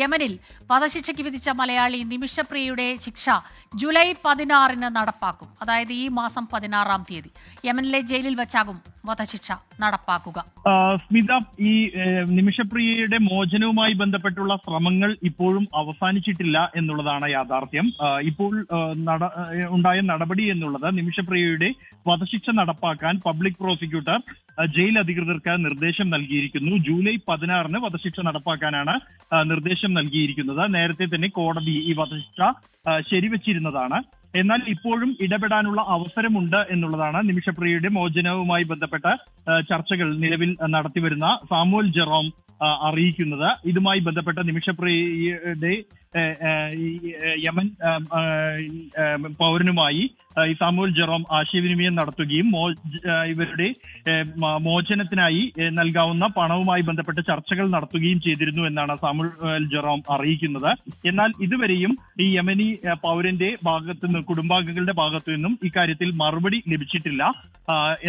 യമനിൽ വധശിക്ഷയ്ക്ക് വിധിച്ച മലയാളി നിമിഷപ്രിയയുടെ ശിക്ഷ ജൂലൈ പതിനാറിന് നടപ്പാക്കും. അതായത് ഈ മാസം പതിനാറാം തീയതി യമനിലെ ജയിലിൽ വെച്ചാകും വധശിക്ഷ നടപ്പാക്കുക. സ്മിത ഈ നിമിഷപ്രിയയുടെ മോചനവുമായി ബന്ധപ്പെട്ടുള്ള ശ്രമങ്ങൾ ഇപ്പോഴും അവസാനിച്ചിട്ടില്ല എന്നുള്ളതാണ് യാഥാർത്ഥ്യം. ഇപ്പോൾ ഉണ്ടായ നടപടി എന്നുള്ളത് നിമിഷപ്രിയയുടെ വധശിക്ഷ നടപ്പാക്കാൻ പബ്ലിക് പ്രോസിക്യൂട്ടർ ജയിൽ അധികൃതർക്ക് നിർദ്ദേശം നൽകിയിരിക്കുന്നു. ജൂലൈ പതിനാറിന് വധശിക്ഷ നടപ്പാക്കാനാണ് നിർദ്ദേശം നൽകിയിരിക്കുന്നത്. നേരത്തെ തന്നെ കോടതി ഈ വധശിക്ഷ ശരിവച്ചിരുന്നതാണ്. എന്നാൽ ഇപ്പോഴും ഇടപെടാനുള്ള അവസരമുണ്ട് എന്നുള്ളതാണ് നിമിഷപ്രിയയുടെ മോചനവുമായി ബന്ധപ്പെട്ട ചർച്ചകൾ നിലവിൽ നടത്തിവരുന്ന സാമുവൽ ജെറോം അറിയിക്കുന്നത്. ഇതുമായി ബന്ധപ്പെട്ട നിമിഷപ്രിയയുടെ യമൻ പൗരനുമായി ഈ ജെറോം ആശയവിനിമയം നടത്തുകയും ഇവരുടെ മോചനത്തിനായി നൽകാവുന്ന പണവുമായി ബന്ധപ്പെട്ട് ചർച്ചകൾ നടത്തുകയും ചെയ്തിരുന്നു എന്നാണ് സാമുൽ ജെറോം അറിയിക്കുന്നത്. എന്നാൽ ഇതുവരെയും ഈ യമനി പൗരന്റെ ഭാഗത്തു നിന്ന് കുടുംബാംഗങ്ങളുടെ ഭാഗത്തു നിന്നും ഇക്കാര്യത്തിൽ മറുപടി ലഭിച്ചിട്ടില്ല.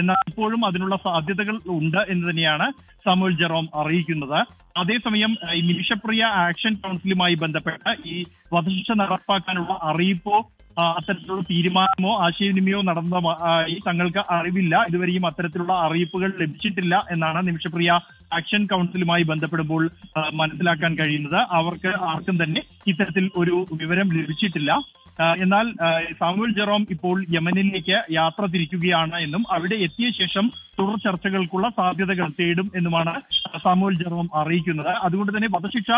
എന്നാൽ ഇപ്പോഴും അതിനുള്ള സാധ്യതകൾ ഉണ്ട് എന്ന് തന്നെയാണ് സാമുൽ ജെറോം അറിയിക്കുന്നത്. അതേസമയം ഈ നിമിഷപ്രിയ ആക്ഷൻ കൗൺസിലുമായി ബന്ധപ്പെട്ട് ഈ വധശിക്ഷ നടപ്പാക്കാനുള്ള അറിയിപ്പോ അത്തരത്തിലുള്ള തീരുമാനമോ ആശയവിനിമയമോ നടന്ന തങ്ങൾക്ക് അറിവില്ല. ഇതുവരെയും അത്തരത്തിലുള്ള അറിയിപ്പുകൾ ലഭിച്ചിട്ടില്ല എന്നാണ് നിമിഷപ്രിയ ആക്ഷൻ കൗൺസിലുമായി ബന്ധപ്പെടുമ്പോൾ മനസ്സിലാക്കാൻ കഴിയുന്നത്. അവർക്ക് ആർക്കും തന്നെ ഇത്തരത്തിൽ ഒരു വിവരം ലഭിച്ചിട്ടില്ല. എന്നാൽ സാമുവൽ ജെറോം ഇപ്പോൾ യമനിലേക്ക് യാത്ര തിരിക്കുകയാണ് എന്നും അവിടെ എത്തിയ ശേഷം തുടർ ചർച്ചകൾക്കുള്ള സാധ്യതകൾ തേടും എന്നുമാണ് സാമുവൽ ജെറോം അറിയിക്കുന്നത്. അതുകൊണ്ട് തന്നെ വധശിക്ഷ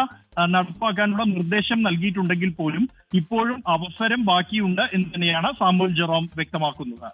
നടപ്പാക്കാനുള്ള നിർദ്ദേശം നൽകിയിട്ടുണ്ടെങ്കിൽ പോലും ഇപ്പോഴും അവസരം ബാക്കിയുണ്ട് എന്ന് തന്നെയാണ് സാമുവൽ ജെറോം വ്യക്തമാക്കുന്നത്.